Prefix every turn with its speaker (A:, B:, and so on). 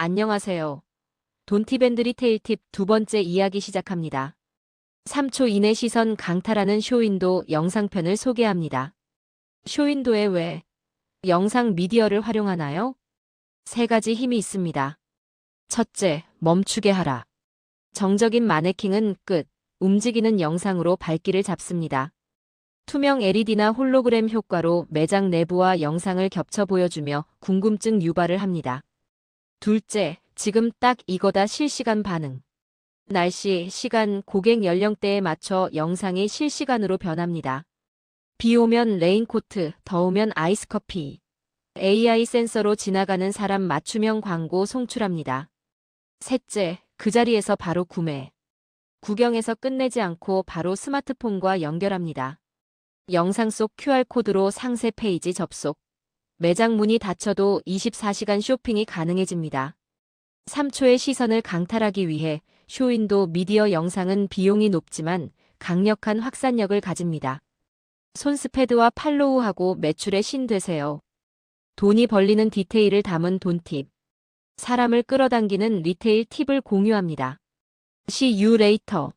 A: 안녕하세요. 돈티밴드 리테일 팁 두 번째 이야기 시작합니다. 3초 이내 시선 강탈하는 쇼윈도 영상편을 소개합니다. 쇼윈도에 왜 영상 미디어를 활용하나요? 세 가지 힘이 있습니다. 첫째, 멈추게 하라. 정적인 마네킹은 끝, 움직이는 영상으로 발길을 잡습니다. 투명 LED나 홀로그램 효과로 매장 내부와 영상을 겹쳐 보여주며 궁금증 유발을 합니다. 둘째, 지금 딱 이거다 실시간 반응. 날씨, 시간, 고객 연령대에 맞춰 영상이 실시간으로 변합니다. 비 오면 레인코트, 더우면 아이스커피. AI 센서로 지나가는 사람 맞춤형 광고 송출합니다. 셋째, 그 자리에서 바로 구매. 구경에서 끝내지 않고 바로 스마트폰과 연결합니다. 영상 속 QR코드로 상세 페이지 접속. 매장 문이 닫혀도 24시간 쇼핑이 가능해집니다. 3초의 시선을 강탈하기 위해 쇼윈도 미디어 영상은 비용이 높지만 강력한 확산력을 가집니다. 손스패드와 팔로우하고 매출의 신 되세요. 돈이 벌리는 디테일을 담은 돈팁. 사람을 끌어당기는 리테일 팁을 공유합니다. See you later.